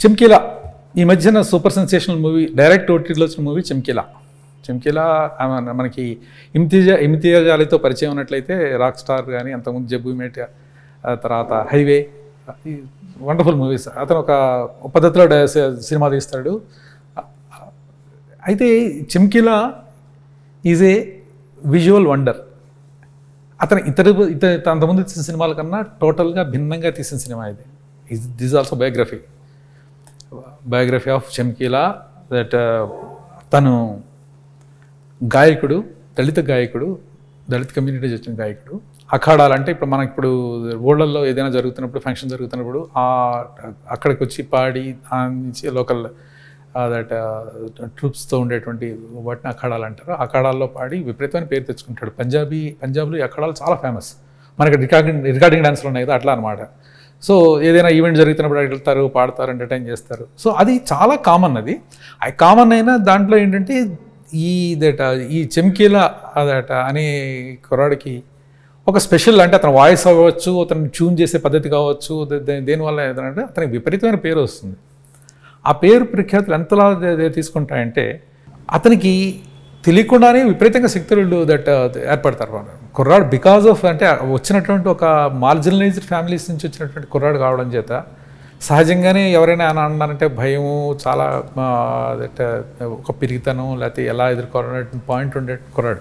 చెమ్కీలా ఈ మధ్యన super sensational movie direct ఓటీటీలో వచ్చిన మూవీ చెమ్కీలా చెమ్కీలా మనకి ఇమ్తిజా ఇమ్తియాజ్ అలీతో పరిచయం ఉన్నట్లయితే రాక్ స్టార్ కానీ అంతకుముందు జబ్బు మేట్ తర్వాత హైవే వండర్ఫుల్ మూవీస్ అతను ఒక పద్ధతిలో సినిమా తీస్తాడు. అయితే Chamkila is a visual wonder అతను ఇతర ఇతర అంతకుముందు తీసిన సినిమాల కన్నా టోటల్గా భిన్నంగా తీసిన సినిమా ఇది. This also biography biography of Chamkila that uh, తను గాయకుడు దళిత గాయకుడు దళిత కమ్యూనిటీ వచ్చిన గాయకుడు. అఖాడాలు అంటే ఇప్పుడు మనకి ఇప్పుడు ఊళ్ళల్లో ఏదైనా జరుగుతున్నప్పుడు ఫంక్షన్ జరుగుతున్నప్పుడు ఆ అక్కడికి వచ్చి పాడి నుంచి లోకల్ దట్ uh, ట్రూప్స్తో ఉండేటువంటి వాటిని అఖాడాలు అంటారు. అఖాడాల్లో పాడి విపరీతమైన పేరు తెచ్చుకుంటాడు. పంజాబీ పంజాబ్లో అఖాడాలు చాలా ఫేమస్. మనకి రికార్డింగ్ రికార్డింగ్ డాన్స్లు ఉన్నాయి కదా అట్లా అనమాట సో ఏదైనా ఈవెంట్ జరుగుతున్నప్పుడు అక్కడికి వెళ్తారు పాడతారు ఎంటర్టైన్ చేస్తారు. సో అది చాలా కామన్ అది. అది కామన్ అయినా దాంట్లో ఏంటంటే ఈ దట ఈ చెమ్కీల అదట అనే కుర్రాడికి ఒక స్పెషల్ అంటే అతని వాయిస్ అవ్వచ్చు అతను ట్యూన్ చేసే పద్ధతి కావచ్చు దేనివల్ల ఏదంటే అతనికి విపరీతమైన పేరు వస్తుంది. ఆ పేరు ప్రఖ్యాతులు ఎంతలా తీసుకుంటాయంటే అతనికి తెలియకుండానే విపరీతంగా శక్తులు దట్ ఏర్పడతారు వాళ్ళు. కుర్రాడు బికాజ్ ఆఫ్ అంటే వచ్చినటువంటి ఒక మార్జినలైజ్డ్ ఫ్యామిలీస్ నుంచి వచ్చినటువంటి కుర్రాడు కావడం చేత సహజంగానే ఎవరైనా అని అన్నారంటే భయము చాలా ఒక పిరిగితనం లేకపోతే ఎలా ఎదుర్కోవాలనే పాయింట్ ఉండే కుర్రాడు.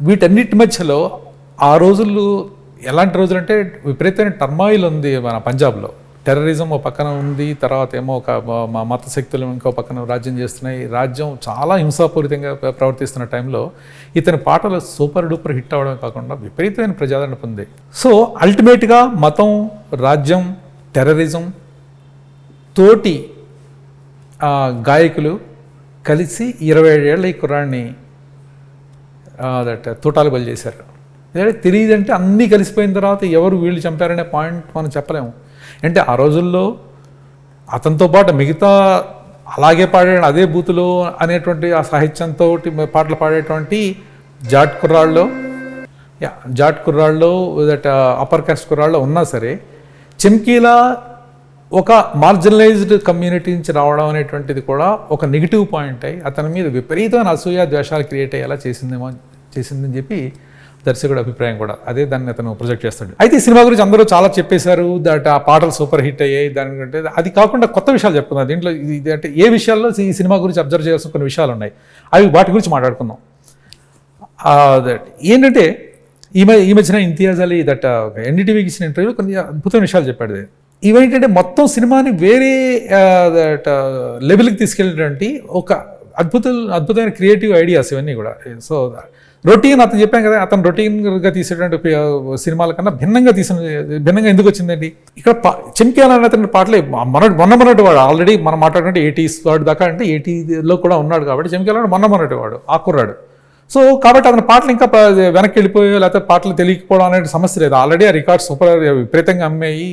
వీటన్నిటి మధ్యలో ఆ రోజుల్లో ఎలాంటి రోజులు అంటే విపరీతమైన టర్మాయిల్ ఉంది మన పంజాబ్లో టెర్రరిజం ఒక పక్కన ఉంది తర్వాత ఏమో ఒక మా మత శక్తులు ఇంకో పక్కన రాజ్యం చేస్తున్నాయి. రాజ్యం చాలా హింసాపూరితంగా ప్రవర్తిస్తున్న టైంలో ఇతని పాటలు సూపర్ డూపర్ హిట్ అవ్వడం కాకుండా విపరీతమైన ప్రజాదరణ పొంది సో అల్టిమేట్గా మతం రాజ్యం టెర్రరిజం తోటి గాయకులు కలిసి ఇరవై ఏళ్ళ ఈ కుర్రాన్ని దట్ తూటాలు బలి చేశారు. ఎందుకంటే తెలియదంటే అన్నీ కలిసిపోయిన తర్వాత ఎవరు వీళ్ళు చంపారనే పాయింట్ మనం చెప్పలేము. అంటే ఆ రోజుల్లో అతనితో పాటు మిగతా అలాగే పాడాడు అదే బూతులో అనేటువంటి ఆ సాహిత్యంతో పాటలు పాడేటువంటి జాట్ కుర్రాళ్ళు యా జాట్ కుర్రాళ్ళు దట్ అప్పర్ కాస్ట్ కుర్రాళ్ళు ఉన్నా సరే చిమ్కీలా ఒక మార్జినలైజ్డ్ కమ్యూనిటీ నుంచి రావడం అనేటువంటిది కూడా ఒక నెగిటివ్ పాయింట్ అయి అతని మీద విపరీతమైన అసూయ ద్వేషాలు క్రియేట్ అయ్యేలా చేసిందేమో చేసిందని చెప్పి దర్శకుడు అభిప్రాయం కూడా. అదే దాన్ని అతను ప్రొజెక్ట్ చేస్తాడు. అయితే ఈ సినిమా గురించి అందరూ చాలా చెప్పేశారు. దట్ ఆ పాటలు సూపర్ హిట్ అయ్యాయి దాని అంటే అది కాకుండా కొత్త విషయాలు చెప్పుకుందాం. దీంట్లో ఇది అంటే ఏ విషయాల్లో ఈ సినిమా గురించి అబ్జర్వ్ చేయాల్సిన కొన్ని విషయాలు ఉన్నాయి. అవి వాటి గురించి మాట్లాడుకుందాం. ఏంటంటే ఈ ఈ మధ్యన ఇంతియాజ్ అలీ దట్ ఎన్డీటీవీకి ఇచ్చిన ఇంటర్వ్యూలో కొన్ని అద్భుతమైన విషయాలు చెప్పాడు ఇవేంటంటే మొత్తం సినిమాని వేరే దట్ లెవెల్కి తీసుకెళ్ళినటువంటి ఒక అద్భుత అద్భుతమైన క్రియేటివ్ ఐడియాస్ ఇవన్నీ కూడా. సో రొటీన్ అతను చెప్పాం కదా అతను రొటీన్గా తీసేటువంటి సినిమాల కన్నా భిన్నంగా తీసిన భిన్నంగా ఎందుకు వచ్చిందండి? ఇక్కడ పా చెంక్యాల అతని పాటలే మన మొన్న మొన్నటి వాడు ఆల్రెడీ మనం మాట్లాడుకుంటే ఎయిటీస్ వాడు దాకా అంటే ఎయిటీలో కూడా ఉన్నాడు కాబట్టి చెంక్యాల మొన్న మొన్నటి వాడు ఆ కుర్రాడు. సో కాబట్టి అతని పాటలు ఇంకా వెనక్కి వెళ్ళిపోయి లేకపోతే పాటలు తెలియకపోవడం అనేది సమస్య లేదు. ఆల్రెడీ ఆ రికార్డ్స్ సూపర్ విపరీతంగా అమ్మాయి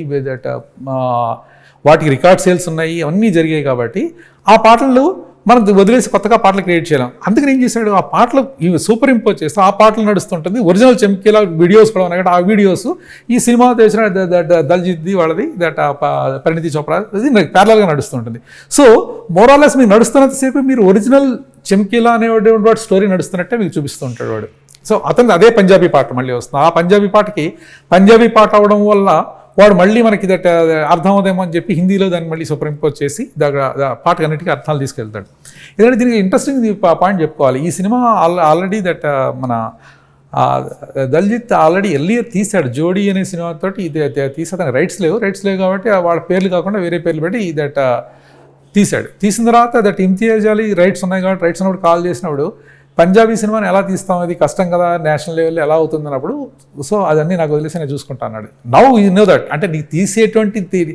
వాటికి రికార్డ్ సేల్స్ ఉన్నాయి అవన్నీ జరిగాయి కాబట్టి ఆ పాటలు మనం వదిలేసి కొత్తగా పాటలు క్రియేట్ చేయలేం. అందుకని ఏం చేశాడు? ఆ పాటలు ఇవి సూపర్ ఇంపోజ్ చేస్తే ఆ పాటలు నడుస్తుంటుంది. ఒరిజినల్ చెంకిలా వీడియోస్ కూడా ఉన్నాయి. ఆ వీడియోస్ ఈ సినిమా చేసిన ద- ద- వాళ్ళది దట్ పరిణితి చోప్రా ఇది ప్యారలల్గా నడుస్తుంటుంది. సో మోరాలెస్ మీకు నడుస్తున్నంతసేపు మీరు ఒరిజినల్ చెంకిలా అనేవాడు వాడు స్టోరీ నడుస్తున్నట్టే మీకు చూపిస్తూ ఉంటాడు వాడు. సో అతను అదే పంజాబీ పాట మళ్ళీ వస్తుంది. ఆ పంజాబీ పాటకి పంజాబీ పాట అవడం వల్ల వాడు మళ్ళీ మనకి దట్ అర్థమవుదేమో అని చెప్పి హిందీలో దాన్ని మళ్ళీ సూపర్ చేసి దగ్గర పాటకి అన్నిటికీ అర్థాలు తీసుకెళ్తాడు. ఎందుకంటే దీనికి ఇంట్రెస్టింగ్ పాయింట్ చెప్పుకోవాలి. ఈ సినిమా ఆల్రెడీ దట్ మన దల్జిత్ ఆల్రెడీ ఎల్లియర్ తీశాడు. జోడీ అనే సినిమాతో ఇది తీసేదానికి రైట్స్ లేవు. రైట్స్ లేవు కాబట్టి వాళ్ళ పేర్లు కాకుండా వేరే పేర్లు పెట్టి దట్ తీశాడు. తీసిన తర్వాత దట్ ఇంతియాజ్ అలీ రైట్స్ ఉన్నాయి కాబట్టి రైట్స్ ఉన్నప్పుడు కాల్ చేసినప్పుడు పంజాబీ సినిమాని ఎలా తీస్తాం? అది కష్టం కదా? నేషనల్ లెవెల్లో ఎలా అవుతుంది అన్నప్పుడు సో అదన్నీ నాకు వదిలేసి నేను చూసుకుంటా అన్నాడు. నవ్ యూ నో దట్ అంటే నీకు తీసేటువంటి తీ-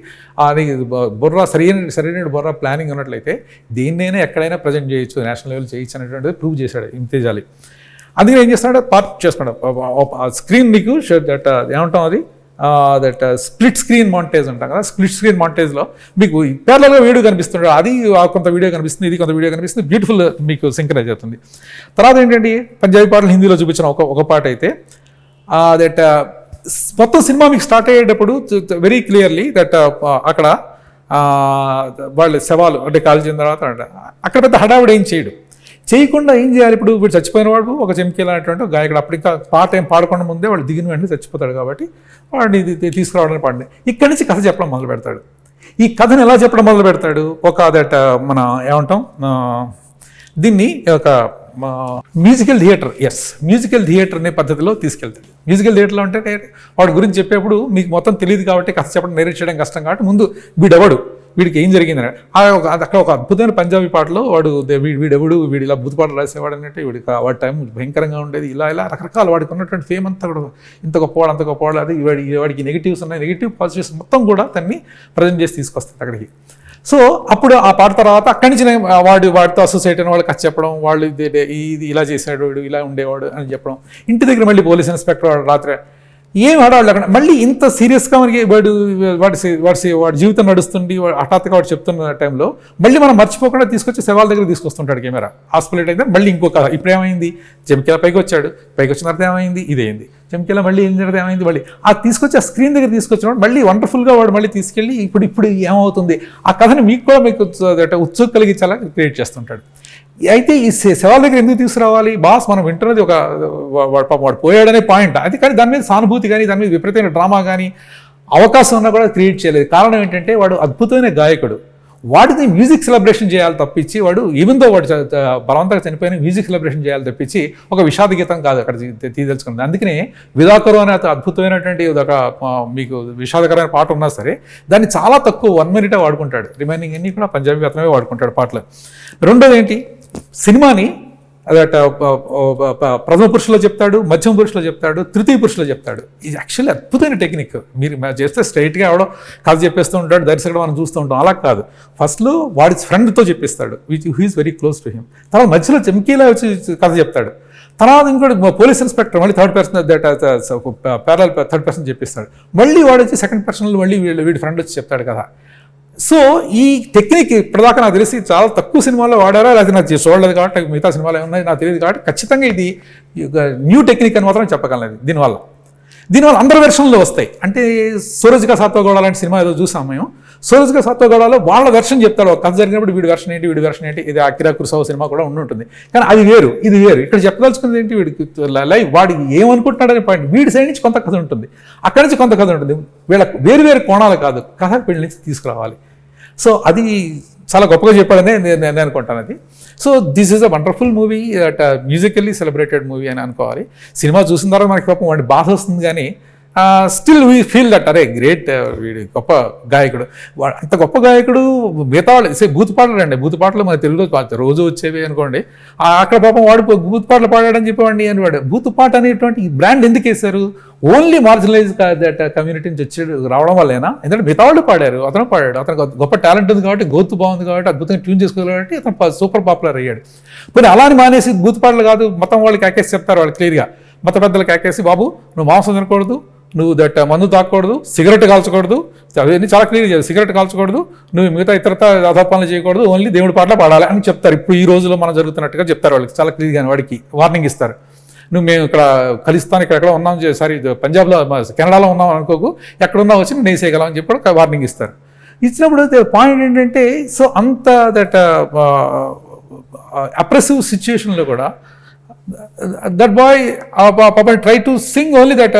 నీకు బుర్ర సరైన సరైన బుర్ర ప్లానింగ్ ఉన్నట్లయితే దేన్నైనా ఎక్కడైనా ప్రజెంట్ చేయొచ్చు. నేషనల్ లెవెల్ చేయొచ్చు అనేటువంటిది ప్రూవ్ చేశాడు ఇంతేజ్ అందుకని ఏం చేస్తున్నాడు? పార్ట్ చేసుకున్నాడు. స్క్రీన్ నీకు దట్ ఏమంటాం అది? దట్ స్ప్లిట్ స్క్రీన్ మాంటేజ్ అంటాం కదా స్ప్లిట్ స్క్రీన్ మాంటేజ్లో మీకు పేర్లలో వీడియో కనిపిస్తుండే అది కొంత వీడియో కనిపిస్తుంది ఇది కొంత వీడియో కనిపిస్తుంది బ్యూటిఫుల్ మీకు సింకరైజ్ అవుతుంది. తర్వాత ఏంటంటే పంజాబీ పాటలు హిందీలో చూపించిన ఒక ఒక పాట అయితే దట్ uh, మొత్తం సినిమా మీకు స్టార్ట్ అయ్యేటప్పుడు వెరీ క్లియర్లీ దట్ అక్కడ వాళ్ళు శవాలు అంటే కాల్చిన తర్వాత అక్కడ పెద్ద హడావిడి ఏం చేయడు. చేయకుండా ఏం చేయాలి? ఇప్పుడు వీడు చచ్చిపోయిన వాడు ఒక చెంకీల గాయకుడు. అప్పుడు ఇంకా పాట ఏం పాడకుండా ముందే వాళ్ళు దిగిన వెంటనే చచ్చిపోతాడు కాబట్టి వాడిని ఇది తీసుకురావడానికి పాడిని ఇక్కడి నుంచి కథ చెప్పడం మొదలు పెడతాడు. ఈ కథను ఎలా చెప్పడం మొదలు పెడతాడు? ఒక దట్ మన ఏమంటాం? దీన్ని ఒక musical theatre as musical theatre అనే పద్ధతిలో తీసుకెళ్తాడు. మ్యూజికల్ థియేటర్లో అంటే వాడి గురించి చెప్పేప్పుడు మీకు మొత్తం తెలియదు కాబట్టి కథ చెప్పడం నేర్పించడం కష్టం కాబట్టి ముందు వీడెవడు? వీడికి ఏం జరిగిందని. ఆ ఒక అక్కడ ఒక అద్భుతమైన పంజాబీ పాటలో వాడు వీడు వీడెవడు వీడు ఇలా భూతపాటలు రాసేవాడు అన్నట్టు వీడికి వాడి టైం భయంకరంగా ఉండేది. ఇలా ఇలా రకరకాల వాడికి ఉన్నటువంటి ఫేమ్ అంతా కూడా ఇంత గొప్పవాడు అంత గొప్పవాడు అది వాడి వాడికి నెగిటివ్స్ ఉన్నాయి నెగిటివ్ పాజిటివ్స్ మొత్తం కూడా తన్ని ప్రజెంట్ చేసి తీసుకొస్తుంది అక్కడికి. సో అప్పుడు ఆ పాట తర్వాత అక్కడి నుంచి వాడు వాడితో అసోసియేట్ అయిన వాళ్ళకి కథ చెప్పడం వాళ్ళు ఇది ఇలా చేశాడు వీడు ఇలా ఉండేవాడు అని చెప్పడం. ఇంటి దగ్గర మళ్ళీ పోలీస్ ఇన్స్పెక్టర్ వాడు రాత్రి ఏం ఆడవాళ్ళు అక్కడ మళ్ళీ ఇంత సీరియస్గా మనకి వాడు వాడి వాడి వాడి జీవితం నడుస్తుంది వాడు హఠాత్తుగా వాడు చెప్తున్న టైంలో మళ్ళీ మనం మర్చిపోకుండా తీసుకొచ్చి శవాల దగ్గర తీసుకొస్తుంటాడు కెమెరా. హాస్పిటల్ అయితే మళ్ళీ ఇంకో కథ. ఇప్పుడు ఏమైంది? చెంకిల పైకి వచ్చాడు. పైకి వచ్చిన తర్వాత ఏమైంది? ఇదేంది. చెంకిల మళ్ళీ ఏం జరిగితే ఏమైంది? మళ్ళీ ఆ తీసుకొచ్చి ఆ స్క్రీన్ దగ్గర తీసుకొచ్చినప్పుడు మళ్ళీ వండర్ఫుల్గా వాడు మళ్ళీ తీసుకెళ్ళి ఇప్పుడు ఇప్పుడు ఏమవుతుంది? ఆ కథని మీకు కూడా మీకు ఉత్సు- అంటే ఉత్సుక్ కలిగించేలా క్రియేట్ చేస్తుంటాడు. అయితే ఈ శవాల దగ్గర ఎందుకు తీసుకురావాలి? బాస్ మనం వింటున్నది ఒక వాడు పాపం వాడు పోయాడనే పాయింట్ అది కానీ దాని మీద సానుభూతి కానీ దాని మీద విపరీతమైన డ్రామా కానీ అవకాశం ఉన్నా కూడా క్రియేట్ చేయలేదు. కారణం ఏంటంటే వాడు అద్భుతమైన గాయకుడు. వాడిని మ్యూజిక్ సెలబ్రేషన్ చేయాలి తప్పించి వాడు ఈవెన్ దో వాడు చ- బలవంతంగా చనిపోయిన మ్యూజిక్ సెలబ్రేషన్ చేయాలి తప్పించి ఒక విషాద గీతం కాదు అక్కడ తీ- అందుకనే విదాకరు అనే అద్భుతమైనటువంటి ఒక మీకు విషాదకరమైన పాట ఉన్నా సరే దాన్ని చాలా తక్కువ వన్ మినిటే వాడుకుంటాడు. రిమైనింగ్ అన్ని కూడా పంజాబీ అతనే వాడుకుంటాడు పాటలు. రెండోది ఏంటి? సినిమాని అదట ప్రథమ పురుషులో చెప్తాడు మధ్యమ పురుషులో చెప్తాడు తృతీయ పురుషులో చెప్తాడు. ఇది యాక్చువల్లీ అద్భుతమైన టెక్నిక్. మీరు చేస్తే స్ట్రైట్గా ఎవడో కథ చెప్పేస్తూ ఉంటాడు దర్శకుడు మనం చూస్తూ ఉంటాం. అలా కాదు. ఫస్ట్లో వాడి ఫ్రెండ్తో చెప్పిస్తాడు which who is very close to him తర్వాత మధ్యలో చెమ్కీలా వచ్చి కథ చెప్తాడు. తర్వాత ఇంకోటి పోలీస్ ఇన్స్పెక్టర్ మళ్ళీ third person that parallel third person చెప్పిస్తాడు. మళ్ళీ వాడు వచ్చి సెకండ్ పర్సన్లో మళ్ళీ వీళ్ళు వీడి ఫ్రెండ్ వచ్చి చెప్తాడు కదా సో ఈ టెక్నిక్ ఇప్పటిదాకా నాకు తెలిసి చాలా తక్కువ సినిమాల్లో వాడారా? లేకపోతే నాకు చూడలేదు కాబట్టి మిగతా సినిమాలు ఏమున్నాయి నాకు తెలియదు కాబట్టి ఖచ్చితంగా ఇది న్యూ టెక్నిక్ అని మాత్రం చెప్పగలను దీనివల్ల. దీనివల్ల అందరి వెర్షన్లు వస్తాయి. అంటే సూరజ్గా సాత్వగౌడ లాంటి సినిమా ఏదో చూసాం మేము. సూరజ్గా సాత్వగౌడలో వాళ్ళ వెర్షన్ చెప్తాడు కథ జరిగినప్పుడు వీడి వెర్షన్ ఏంటి వీడి వెర్షన్ ఏంటి? ఇది అకిరా కురుసావు సినిమా కూడా ఉండి ఉంటుంది. కానీ అది వేరు ఇది వేరు. ఇక్కడ చెప్పదలుచుకుంది ఏంటి వీడికి లైవ్ వాడి ఏమనుకుంటున్నాడనే పాయింట్ వీడి సైడ్ నుంచి కొంత కథ ఉంటుంది. అక్కడి నుంచి కొంత కథ ఉంటుంది. వీళ్ళ వేరు వేరు కోణాలు కాదు. కథ వీళ్ళ నుంచి తీసుకురావాలి. సో అది చాలా గొప్పగా చెప్పాడనే నేను నేను అనుకుంటాను అది. So this is a wonderful movie that musically celebrated movie అని అనుకోవాలి. సినిమా చూసిన తర్వాత మనకి పాపం వాడి బాధ వస్తుంది కానీ స్టిల్ వీ ఫీల్ దట్ అరే గ్రేట్ వీడి గొప్ప గాయకుడు. అంత గొప్ప గాయకుడు మిగతా వాళ్ళు సే బూత్ పాటలు అండి బూత్ పాటలు మన తెలుగులో రోజు వచ్చేవి అనుకోండి. ఆ, అక్కడ పాపం వాడు పో- బూత్ పాటలు పాడాడని చెప్పేవాడిని అని బూత్ పాట అనేటువంటి బ్రాండ్ ఎందుకు వేశారు? ఓన్లీ మార్జినలైజ్ దట్ కమ్యూనిటీ నుంచి వచ్చి రావడం వల్లేనా? ఎందుకంటే మిగతా వాళ్ళు పాడారు అతను పాడాడు. అతను గొప్ప టాలెంట్ ఉంది కాబట్టి గొంతు బాగుంది కాబట్టి అద్భుతంగా ట్యూన్ చేసుకోవాలి కాబట్టి అతను సూపర్ పాపులర్ అయ్యాడు. మరి అలా అని మానేసి బూత్ పాటలు కాదు మొత్తం వాళ్ళు క్యాకేసి చెప్తారు వాళ్ళు క్లియర్గా మత పెద్దలు క్యాకేసి బాబు నువ్వు మాంసం తినకూడదు నువ్వు దట్ మందు తాకూడదు సిగరెట్ కాల్చకూడదు అవన్నీ చాలా క్లియర్ చేయాలి. సిగరెట్ కాల్చకూడదు నువ్వు మిగతా ఇతరత అధపాలన చేయకూడదు ఓన్లీ దేవుడి పాటలు పాడాలి అని చెప్తారు. ఇప్పుడు ఈ రోజులో మనం జరుగుతున్నట్టుగా చెప్తారు వాళ్ళకి. చాలా క్లియర్గా వాడికి వార్నింగ్ ఇస్తారు. నువ్వు మేము ఇక్కడ కలిస్తాను ఇక్కడ ఎక్కడ ఉన్నాం సారీ పంజాబ్లో కెనడాలో ఉన్నాం అనుకోకు. ఎక్కడున్నా వచ్చి నేను వేసేయగలం అని చెప్పి వార్నింగ్ ఇస్తారు. ఇచ్చినప్పుడు పాయింట్ ఏంటంటే సో అంత దట్ అప్రెసివ్ సిచ్యుయేషన్లో కూడా దట్ బాయ్ పాప try to sing only that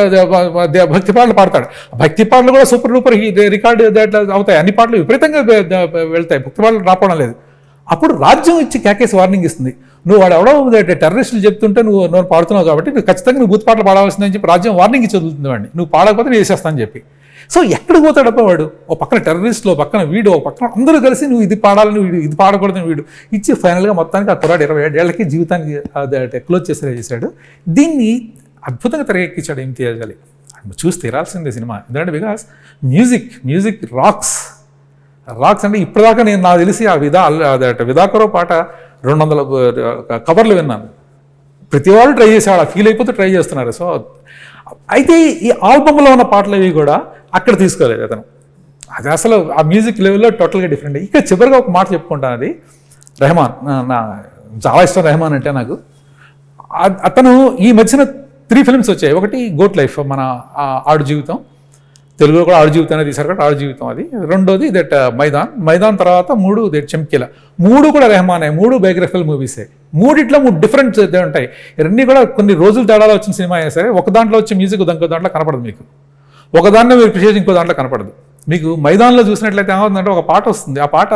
భక్తి పాటలు పాడతాడు. భక్తి పాటలు కూడా సూపర్ డూపర్ రికార్డు దట్ అవుతాయి. అన్ని పాటలు విపరీతంగా uh, uh, వెళ్తాయి. భక్తి పాటలు రాపడం లేదు. అప్పుడు రాజ్యం ఇచ్చి క్యాకేసి వార్నింగ్ ఇస్తుంది. నువ్వు వాడు ఎవడో టెర్రరిస్టులు చెప్తుంటే నువ్వు నువ్వు పాడుతున్నావు కాబట్టి నువ్వు ఖచ్చితంగా నువ్వు బూత్ పాటలు పాడవలసిందని చెప్పి రాజ్యం వార్నింగ్ ఇచ్చి వదులుతుంది వాడిని. నువ్వు పాడకపోతే నేను వేసేస్తానని చెప్పి. సో ఎక్కడికి పోతాడప్ప వాడు? ఓ పక్కన టెర్రరిస్ట్లో పక్కన వీడు ఓ పక్కన అందరూ కలిసి నువ్వు ఇది పాడాలని వీడు ఇది పాడకూడదని వీడు ఇచ్చి ఫైనల్గా మొత్తానికి ఆ కుర్రాడు ఇరవై ఏళ్ళకి జీవితానికి క్లోజ్ చేసేలా చేశాడు. దీన్ని అద్భుతంగా తెరకెక్కించాడు ఏం తీయాలి చూసి తీరాల్సిందే సినిమా. ఎందుకంటే because music music rocks rocks అంటే ఇప్పటిదాకా నేను నాకు తెలిసి ఆ విధా విధాకరో పాట రెండు వందల కవర్లు విన్నాను. ప్రతి వాళ్ళు ట్రై చేసేవాడు ఫీల్ అయిపోతే ట్రై చేస్తున్నారు. సో అయితే ఈ ఆల్బమ్లో ఉన్న పాటలు అవి కూడా అక్కడ తీసుకోలేదు అతను. అది అసలు ఆ మ్యూజిక్ లెవెల్లో టోటల్గా డిఫరెంట్. ఇక చివరిగా ఒక మాట చెప్పుకుంటాను అది. రెహమాన్ నా- చాలా ఇష్టం రెహమాన్ అంటే నాకు. అతను ఈ మధ్యన త్రీ ఫిల్మ్స్ వచ్చాయి. ఒకటి గోట్ లైఫ్ మన ఆడు జీవితం. తెలుగులో కూడా ఆడు జీవితం అనేది తీశారు కాబట్టి ఆడు జీవితం అది. రెండోది దట్ మైదాన్. మైదాన్ తర్వాత మూడు దట్ చెంకిల మూడు కూడా రెహమానే మూడు బయోగ్రఫికల్ మూవీసే. మూడిట్లో మూడు డిఫరెంట్ ఉంటాయి. ఇవన్నీ కూడా కొన్ని రోజులు తేడాలో వచ్చిన సినిమా అయినా సరే ఒక దాంట్లో వచ్చే మ్యూజిక్ ఇంకో దాంట్లో కనపడదు మీకు. ఒకదాన్నే మీరు అప్రిషియేట్ ఇంకో దాంట్లో కనపడదు. మీకు మైదాన్లో చూసినట్లయితే ఏమవుతుందంటే ఒక పాట వస్తుంది. ఆ పాట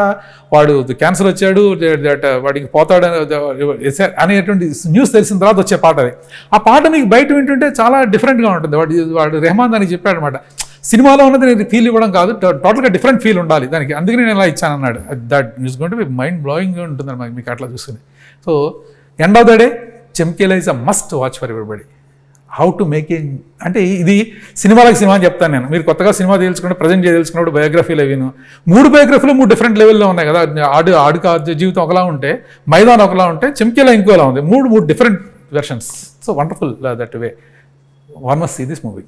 వాడు క్యాన్సర్ వచ్చాడు దట్ వాడికి పోతాడు అనేటువంటి న్యూస్ తెలిసిన తర్వాత వచ్చే పాట అది. ఆ పాట మీకు బయట వింటుంటే చాలా డిఫరెంట్గా ఉంటుంది. వాడు వాడు రెహమాన్ దానికి చెప్పాడు అనమాట సినిమాలో ఉన్నది నేను ఫీల్ ఇవ్వడం కాదు టోటల్గా డిఫరెంట్ ఫీల్ ఉండాలి. దానికి అందుకని నేను ఇలా ఇచ్చాను అన్నాడు. దట్ న్యూస్ గుంటే మైండ్ బ్లోయింగ్ ఉంటుంది మీకు అట్లా చూసుకుని so end of the day Chamkila is a must watch for everybody. How to make a అంటే ఇది సినిమాలకు సినిమా అని చెప్తాను నేను. మీరు కొత్తగా సినిమా తెలుసుకుంటే ప్రజెంట్ చేయదలుచుకున్నప్పుడు బయోగ్రఫీలు అవిను మూడు బయోగ్రఫీలు మూడు డిఫరెంట్ లెవెల్లో ఉన్నాయి కదా. ఆడు ఆడుక జీవితం ఒకలా ఉంటే మైదాన్ ఒకలా ఉంటే చెంకేలా ఇంకోలా ఉంది. మూడు మూడు different versions so wonderful that way one must see this movie